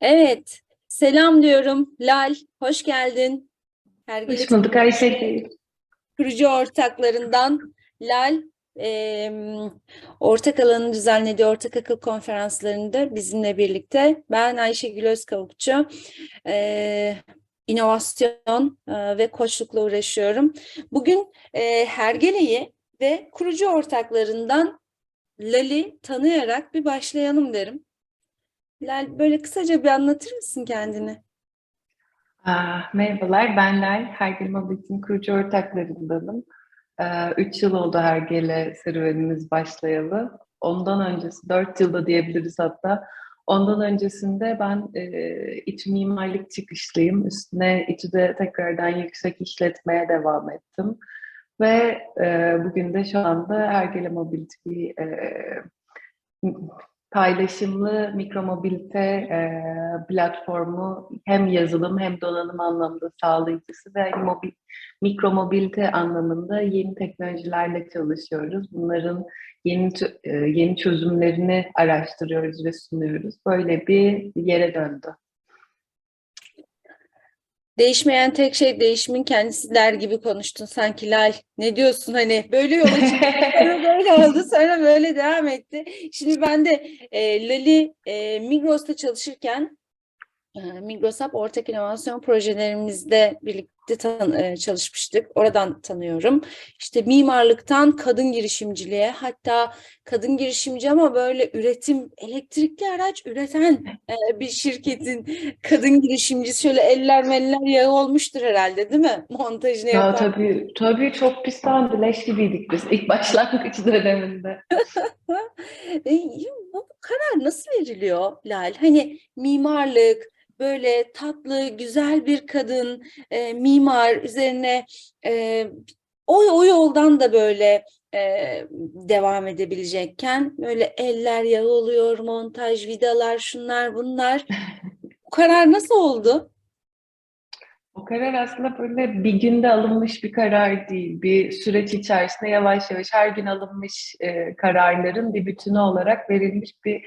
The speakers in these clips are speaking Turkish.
Evet, selam diyorum. Lal, hoş geldin. Hergele Hoş bulduk Ayşe. kurucu ortaklarından Lal, em, ortak alanın düzenlediği ortak akıl konferanslarında bizimle birlikte. Ben Ayşegül Özkavukçu, e, inovasyon e, ve koçlukla uğraşıyorum. Bugün e, Hergele'yi ve kurucu ortaklarından Lal'i tanıyarak bir başlayalım derim. Lal, böyle kısaca bir anlatır mısın kendini? Aa, merhabalar, ben Lal. Hergele Mobility'nin kurucu ortaklarındanım. Ee, üç yıl oldu Hergele serüvenimiz başlayalı. Ondan öncesi, dört yılda diyebiliriz hatta. Ondan öncesinde ben e, iç mimarlık çıkışlıyım. Üstüne İTÜ'de tekrardan yüksek işletmeye devam ettim. Ve e, bugün de şu anda Hergele Mobility bir e, paylaşımlı mikromobilite e, platformu hem yazılım hem donanım anlamında sağlayıcısı ve mobil, mikromobilite anlamında yeni teknolojilerle çalışıyoruz. Bunların yeni e, yeni çözümlerini araştırıyoruz ve sunuyoruz. Böyle bir yere döndü. Değişmeyen tek şey değişimin kendisi der gibi konuştun sanki Lal. Ne diyorsun hani böyle yola çıktı böyle oldu sonra böyle devam etti. Şimdi ben de e, Lal'i e, Migros'ta çalışırken Migros Hub ortak inovasyon projelerimizde birlikte tan- e, çalışmıştık. Oradan tanıyorum. İşte mimarlıktan kadın girişimciliğe hatta kadın girişimci ama böyle üretim elektrikli araç üreten e, bir şirketin kadın girişimcisi şöyle eller meller yağı olmuştur herhalde değil mi? Montajını Ya yapan. tabii, tabii çok pistendi, leş gibiydik biz ilk başlangıç döneminde. E, bu karar nasıl veriliyor Lal? Hani mimarlık, böyle tatlı, güzel bir kadın, e, mimar üzerine e, o, o yoldan da böyle e, devam edebilecekken böyle eller yağı oluyor, montaj, vidalar, şunlar bunlar. Bu karar nasıl oldu? O karar aslında böyle bir günde alınmış bir karar değil. Bir süreç içerisinde yavaş yavaş her gün alınmış e, kararların bir bütünü olarak verilmiş bir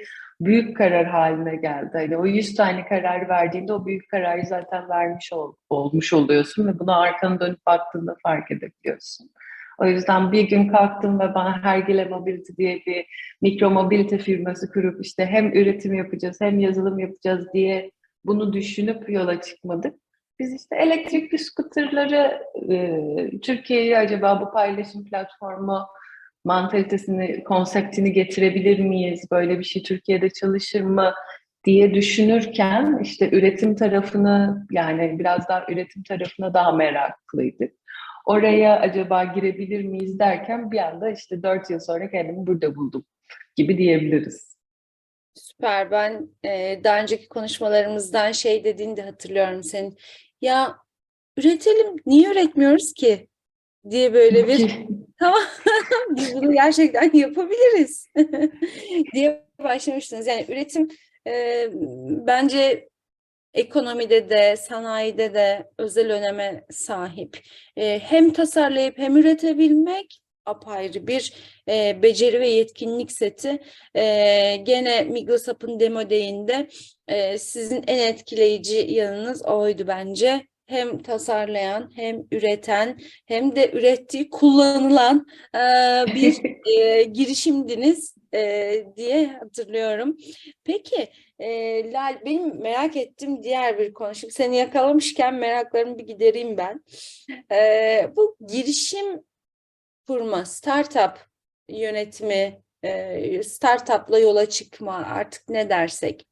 büyük karar haline geldi. Hani o 100 tane karar verdiğinde o büyük kararı zaten vermiş ol- olmuş oluyorsun ve buna arkanı dönüp baktığında fark edebiliyorsun. O yüzden bir gün kalktım ve bana Hergele Mobility diye bir mikro mobilite firması kurup işte hem üretim yapacağız hem yazılım yapacağız diye bunu düşünüp yola çıkmadık. Biz işte elektrikli scooterları e, Türkiye'ye acaba bu paylaşım platformu mantalitesini, konseptini getirebilir miyiz? Böyle bir şey Türkiye'de çalışır mı diye düşünürken işte üretim tarafını yani biraz daha üretim tarafına daha meraklıydık. Oraya acaba girebilir miyiz derken bir anda işte dört yıl sonra kendimi burada buldum gibi diyebiliriz. Süper. Ben e, daha önceki konuşmalarımızdan şey dediğini de hatırlıyorum senin. Ya üretelim, niye üretmiyoruz ki? Diye böyle bir tamam biz bunu gerçekten yapabiliriz diye başlamıştınız. Yani üretim e, bence ekonomide de sanayide de özel öneme sahip. E, hem tasarlayıp hem üretebilmek apayrı bir e, beceri ve yetkinlik seti. E, gene Migros demo day'inde e, sizin en etkileyici yanınız oydu bence. Hem tasarlayan hem üreten hem de ürettiği kullanılan e, bir e, girişimdiniz e, diye hatırlıyorum. Peki e, Lal benim merak ettiğim diğer bir konu. Şimdi seni yakalamışken meraklarımı bir gidereyim ben. E, bu girişim kurma, startup yönetimi, e, startupla yola çıkma artık ne dersek.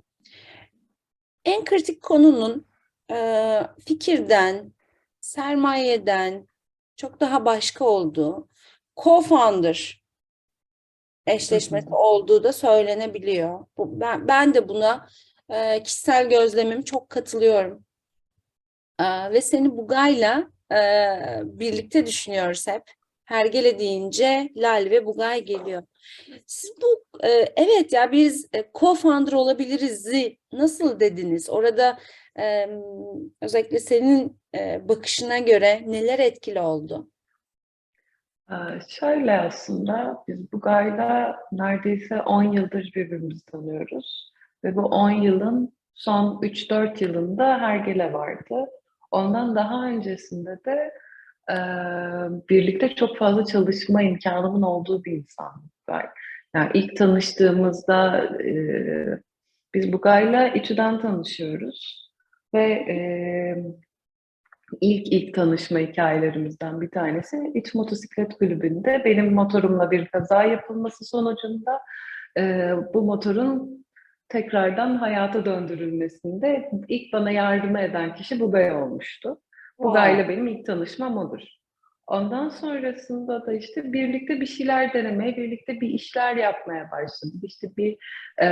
En kritik konunun e, fikirden, sermayeden çok daha başka olduğu, co-founder eşleşmesi olduğu da söylenebiliyor. Bu, ben, ben de buna e, kişisel gözlemim çok katılıyorum. E, ve seni Bugay'la e, birlikte düşünüyoruz hep. Hergele deyince Lal ve Bugay geliyor. Siz bu e, evet ya biz e, co-founder olabiliriz'i nasıl dediniz? Orada e, özellikle senin e, bakışına göre neler etkili oldu? Şöyle aslında biz Bugay'la neredeyse 10 yıldır birbirimizi tanıyoruz. Ve bu 10 yılın son 3-4 yılında Hergele vardı. Ondan daha öncesinde de e, birlikte çok fazla çalışma imkanımın olduğu bir insan. Yani ilk tanıştığımızda e, biz Bugay'la İTÜ'den tanışıyoruz ve e, ilk ilk tanışma hikayelerimizden bir tanesi İç Motosiklet Kulübü'nde benim motorumla bir kaza yapılması sonucunda e, bu motorun tekrardan hayata döndürülmesinde ilk bana yardım eden kişi Bugay olmuştu. Bugay'la benim ilk tanışmam odur. Ondan sonrasında da işte birlikte bir şeyler denemeye, birlikte bir işler yapmaya başladık. İşte bir e,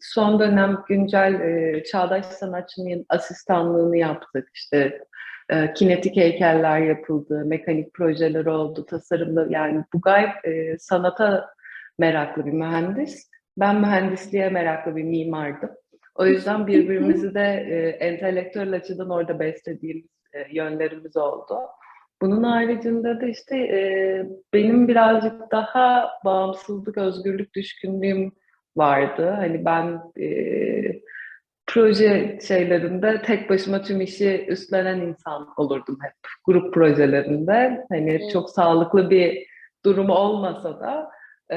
son dönem güncel e, çağdaş sanatçının asistanlığını yaptık. İşte e, kinetik heykeller yapıldı, mekanik projeler oldu, tasarımda yani Bugay e, sanata meraklı bir mühendis. Ben mühendisliğe meraklı bir mimardım. O yüzden birbirimizi de e, entelektüel açıdan orada beslediğimiz e, yönlerimiz oldu. Bunun haricinde de işte e, benim birazcık daha bağımsızlık, özgürlük düşkünlüğüm vardı. Hani ben e, proje şeylerinde tek başıma tüm işi üstlenen insan olurdum hep. Grup projelerinde. Hani Hmm. çok sağlıklı bir durum olmasa da e,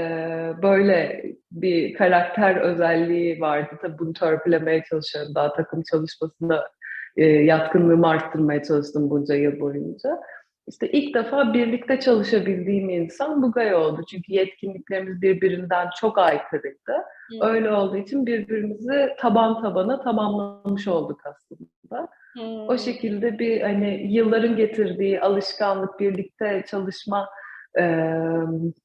böyle bir karakter özelliği vardı. Tabii bunu törpülemeye çalışıyorum. Daha takım çalışmasında e, yatkınlığımı arttırmaya çalıştım bunca yıl boyunca. İşte ilk defa birlikte çalışabildiğim insan Bugay oldu. Çünkü yetkinliklerimiz birbirinden çok aykırıydı. Hı. Öyle olduğu için birbirimizi taban tabana tamamlamış olduk aslında. Hmm. O şekilde bir hani yılların getirdiği alışkanlık, birlikte çalışma e,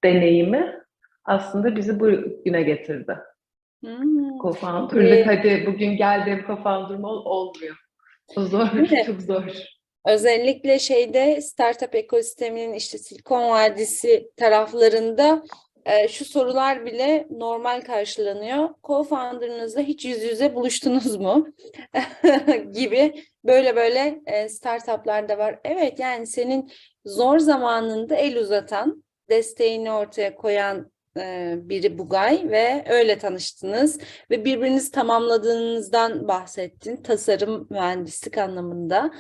deneyimi aslında bizi bugüne getirdi. Hmm. Co-founder'lık Ee, hadi bugün geldiğim co-founder'ım ol, olmuyor. O zor, çok zor. Özellikle şeyde startup ekosisteminin işte Silikon Vadisi taraflarında e, şu sorular bile normal karşılanıyor. Co-founder'ınızla hiç yüz yüze buluştunuz mu? gibi böyle böyle e, startuplar da var. Evet yani senin zor zamanında el uzatan, desteğini ortaya koyan biri Bugay ve öyle tanıştınız ve birbirinizi tamamladığınızdan bahsettin tasarım mühendislik anlamında.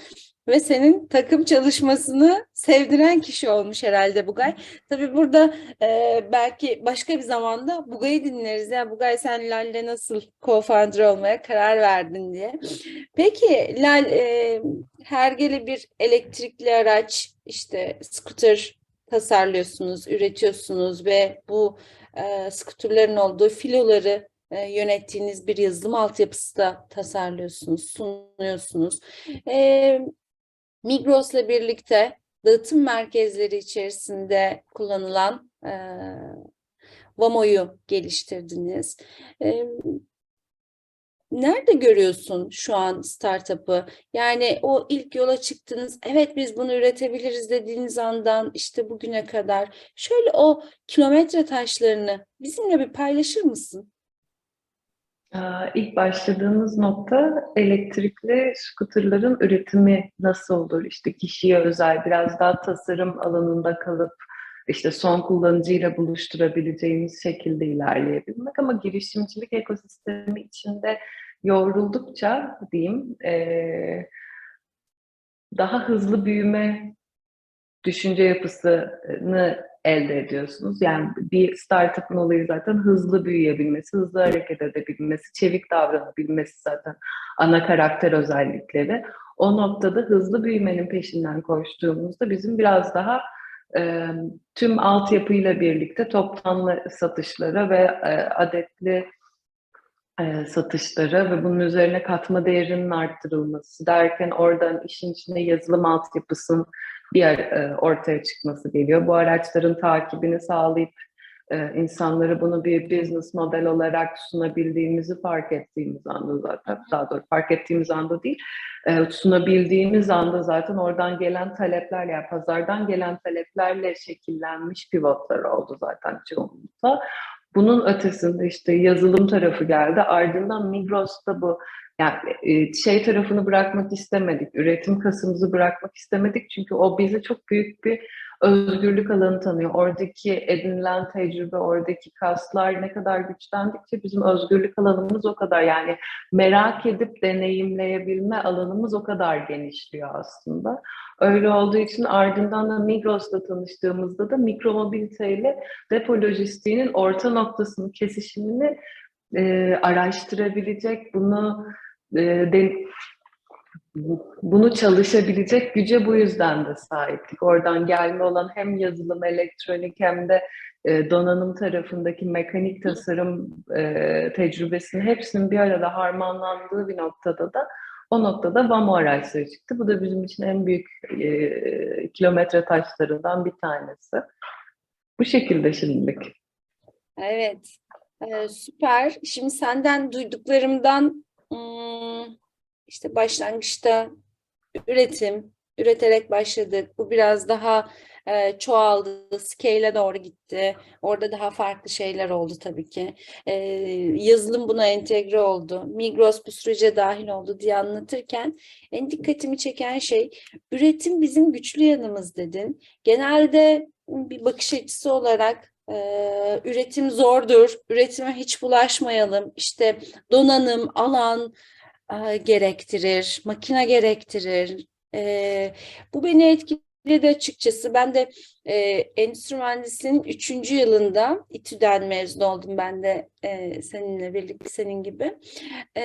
Ve senin takım çalışmasını sevdiren kişi olmuş herhalde Bugay. Tabii burada e, belki başka bir zamanda Bugay'ı dinleriz. Ya Bugay sen Lal'le nasıl co-founder olmaya karar verdin diye. Peki Lal, e, hergele bir elektrikli araç, işte scooter tasarlıyorsunuz, üretiyorsunuz ve bu e, scooterların olduğu filoları e, yönettiğiniz bir yazılım altyapısı da tasarlıyorsunuz, sunuyorsunuz. E, Migros'la birlikte dağıtım merkezleri içerisinde kullanılan e, Vamo'yu geliştirdiniz. E, nerede görüyorsun şu an startup'ı? Yani o ilk yola çıktınız, evet biz bunu üretebiliriz dediğiniz andan işte bugüne kadar. Şöyle o kilometre taşlarını bizimle bir paylaşır mısın? Ee, İlk başladığımız nokta elektrikli skuterların üretimi nasıl olur? İşte kişiye özel biraz daha tasarım alanında kalıp işte son kullanıcıyla buluşturabileceğimiz şekilde ilerleyebilmek ama girişimcilik ekosistemi içinde yoğruldukça diyeyim eee, daha hızlı büyüme düşünce yapısını elde ediyorsunuz. Yani bir startup'ın olayı zaten hızlı büyüyebilmesi, hızlı hareket edebilmesi, çevik davranabilmesi zaten ana karakter özellikleri. O noktada hızlı büyümenin peşinden koştuğumuzda bizim biraz daha e, tüm altyapıyla birlikte toplamlı satışlara ve adetli satışlara ve bunun üzerine katma değerinin arttırılması derken oradan işin içine yazılım altyapısının bir e, ortaya çıkması geliyor. Bu araçların takibini sağlayıp e, insanlara bunu bir business model olarak sunabildiğimizi fark ettiğimiz anda zaten, daha doğru fark ettiğimiz anda değil, e, sunabildiğimiz anda zaten oradan gelen talepler, yani pazardan gelen taleplerle şekillenmiş pivotlar oldu zaten çoğunlukla. Bunun ötesinde işte yazılım tarafı geldi. Ardından Migros'ta bu yani e, şey tarafını bırakmak istemedik. Üretim kasımızı bırakmak istemedik. Çünkü o bize çok büyük bir özgürlük alanı tanıyor. Oradaki edinilen tecrübe, oradaki kaslar ne kadar güçlendikçe bizim özgürlük alanımız o kadar yani merak edip deneyimleyebilme alanımız o kadar genişliyor aslında. Öyle olduğu için ardından da Migros'la tanıştığımızda da mikromobiliteyle depo lojistiğinin orta noktasının kesişimini e, araştırabilecek, bunu e, de, bunu çalışabilecek güce bu yüzden de sahiptik. Oradan gelme olan hem yazılım, elektronik hem de e, donanım tarafındaki mekanik tasarım e, tecrübesinin hepsinin bir arada harmanlandığı bir noktada da o noktada VAMO araçları çıktı. Bu da bizim için en büyük e, kilometre taşlarından bir tanesi. Bu şekilde şimdilik. Evet, Ee, süper. Şimdi senden duyduklarımdan ım, işte başlangıçta üretim, üreterek başladık. Bu biraz daha e, çoğaldı, scale'e doğru gitti. Orada daha farklı şeyler oldu tabii ki. Ee, yazılım buna entegre oldu. Migros bu sürece dahil oldu diye anlatırken en dikkatimi çeken şey üretim bizim güçlü yanımız dedin. Genelde bir bakış açısı olarak ee, üretim zordur, üretime hiç bulaşmayalım. İşte donanım, alan e, gerektirir, makine gerektirir. Ee, bu beni etkiledi açıkçası. Ben de e, endüstri mühendisliğinin üçüncü yılında İTÜ'den mezun oldum ben de e, seninle birlikte senin gibi. E,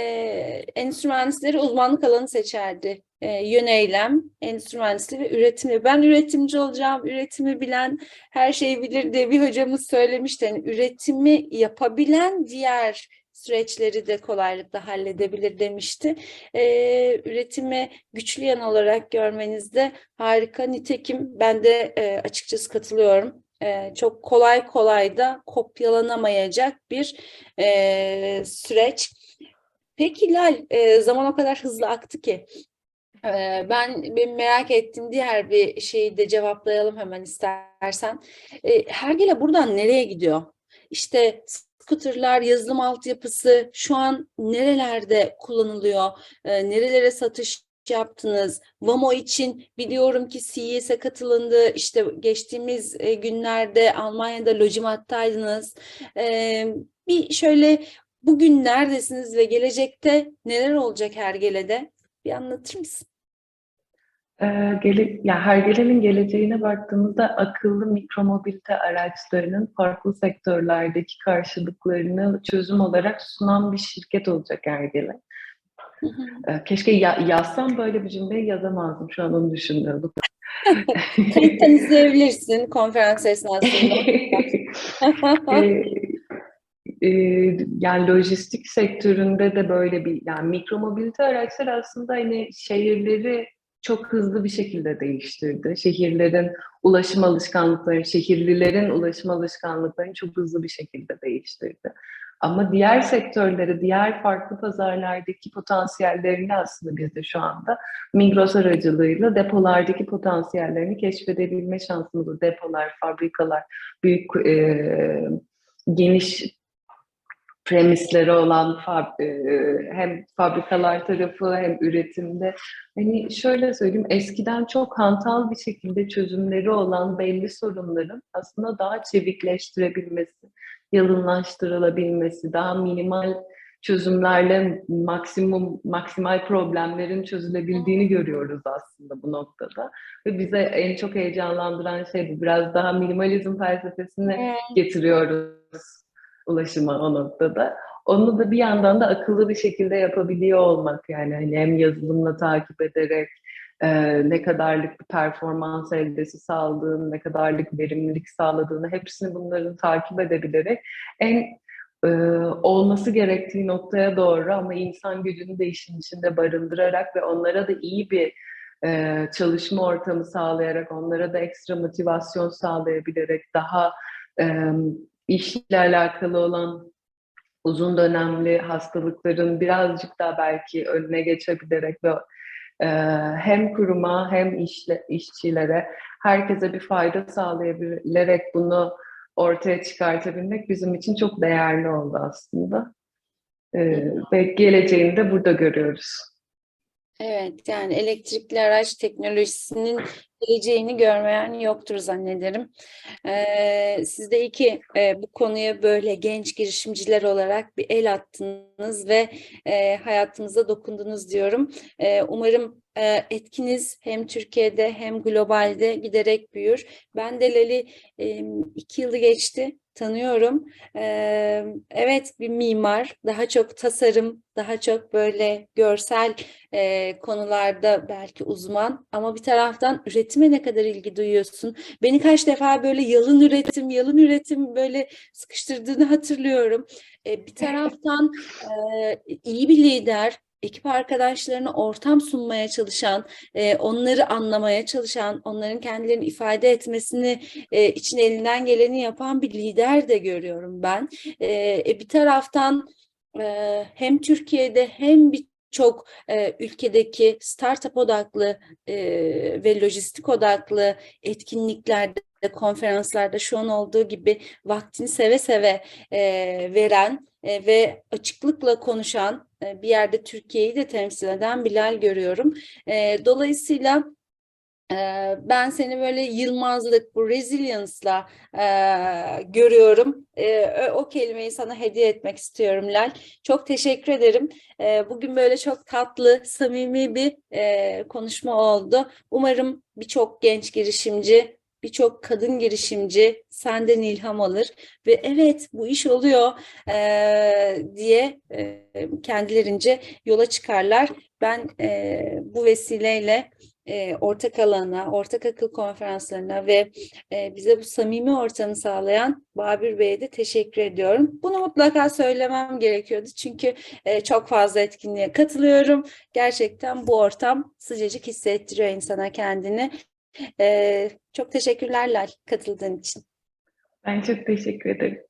endüstri mühendisleri uzmanlık alanı seçerdi. E, yöneylem, endüstri mühendisliği ve üretimi. Ben üretimci olacağım, üretimi bilen her şeyi bilir diye bir hocamız söylemişti. Yani üretimi yapabilen diğer süreçleri de kolaylıkla halledebilir demişti. Ee, üretimi güçlü yan olarak görmenizde harika. Nitekim ben de e, açıkçası katılıyorum. E, çok kolay kolay da kopyalanamayacak bir e, süreç. Peki Lal, e, zaman o kadar hızlı aktı ki. Ee, Ben benim merak ettiğim diğer bir şeyi de cevaplayalım hemen istersen. Ee, Hergele buradan nereye gidiyor? İşte scooterlar, yazılım altyapısı şu an nerelerde kullanılıyor? Ee, Nerelere satış yaptınız? Vamo için biliyorum ki CES'e katılındı. İşte geçtiğimiz e, günlerde Almanya'da Lojimat'taydınız. Ee, Bir şöyle bugün neredesiniz ve gelecekte neler olacak Hergele'de? Bir anlatır mısın? Ee, gele, ya Hergele'nin geleceğine baktığımızda akıllı mikromobilite araçlarının farklı sektörlerdeki karşılıklarını çözüm olarak sunan bir şirket olacak Hergele. Hı hı. Ee, keşke ya, yazsam böyle bir cümleyi yazamazdım. Şu an onu düşünüyorum. Kayıttan izleyebilirsin konferans esnasında. Ee, e, yani lojistik sektöründe de böyle bir yani mikromobilite araçları aslında hani şehirleri çok hızlı bir şekilde değiştirdi. Şehirlerin ulaşım alışkanlıklarını, şehirlilerin ulaşım alışkanlıklarını çok hızlı bir şekilde değiştirdi. Ama diğer sektörleri, diğer farklı pazarlardaki potansiyellerini aslında biz de şu anda Migros aracılığıyla depolardaki potansiyellerini keşfedebilme şansımız. Depolar, fabrikalar, büyük e, geniş premisleri olan fab, e, hem fabrikalar tarafı hem üretimde hani şöyle söyleyeyim eskiden çok hantal bir şekilde çözümleri olan belli sorunların aslında daha çevikleştirebilmesi, yalınlaştırılabilmesi, daha minimal çözümlerle maksimum maksimal problemlerin çözülebildiğini görüyoruz aslında bu noktada. Ve bize en çok heyecanlandıran şey bu. Biraz daha minimalizm felsefesini getiriyoruz ulaşıma o noktada. Onu da bir yandan da akıllı bir şekilde yapabiliyor olmak yani hani hem yazılımla takip ederek e, ne kadarlık bir performans eldesi sağladığını, ne kadarlık verimlilik sağladığını hepsini bunların takip edebilerek en e, olması gerektiği noktaya doğru ama insan gücünü de işin içinde barındırarak ve onlara da iyi bir e, çalışma ortamı sağlayarak, onlara da ekstra motivasyon sağlayabilerek daha e, işle alakalı olan uzun dönemli hastalıkların birazcık daha belki önüne geçebilerek ve e, hem kuruma hem işle, işçilere herkese bir fayda sağlayabilerek bunu ortaya çıkartabilmek bizim için çok değerli oldu aslında. E, ve geleceğini de burada görüyoruz. Evet, yani elektrikli araç teknolojisinin geleceğini görmeyen yoktur zannederim. Ee, siz de iyi ki e, bu konuya böyle genç girişimciler olarak bir el attınız ve e, hayatımıza dokundunuz diyorum. E, umarım e, etkiniz hem Türkiye'de hem globalde giderek büyür. Ben de Lali e, iki yılı geçti, tanıyorum. E, evet bir mimar, daha çok tasarım, daha çok böyle görsel e, konularda belki uzman ama bir taraftan üretime ne kadar ilgi duyuyorsun? Beni kaç defa böyle yalın üretim, yalın üretim böyle sıkıştırdığını hatırlıyorum. E, bir taraftan e, iyi bir lider, ekip arkadaşlarına ortam sunmaya çalışan, e, onları anlamaya çalışan, onların kendilerini ifade etmesini e, için elinden geleni yapan bir lider de görüyorum ben. E, bir taraftan hem Türkiye'de hem birçok e, ülkedeki startup odaklı e, ve lojistik odaklı etkinliklerde, konferanslarda şu an olduğu gibi vaktini seve seve e, veren e, ve açıklıkla konuşan e, bir yerde Türkiye'yi de temsil eden Bilal görüyorum. E, dolayısıyla ben seni böyle yılmazlık, bu resilience'la e, görüyorum. E, o- kelimeyi sana hediye etmek istiyorum Lal. Çok teşekkür ederim. E, bugün böyle çok tatlı, samimi bir e, konuşma oldu. Umarım birçok genç girişimci, birçok kadın girişimci senden ilham alır ve evet bu iş oluyor e, diye e, kendilerince yola çıkarlar. Ben e, bu vesileyle ortak alana, ortak akıl konferanslarına ve bize bu samimi ortamı sağlayan Babür Bey'e de teşekkür ediyorum. Bunu mutlaka söylemem gerekiyordu çünkü çok fazla etkinliğe katılıyorum. Gerçekten bu ortam sıcacık hissettiriyor insana kendini. Çok teşekkürler Lal katıldığın için. Ben çok teşekkür ederim.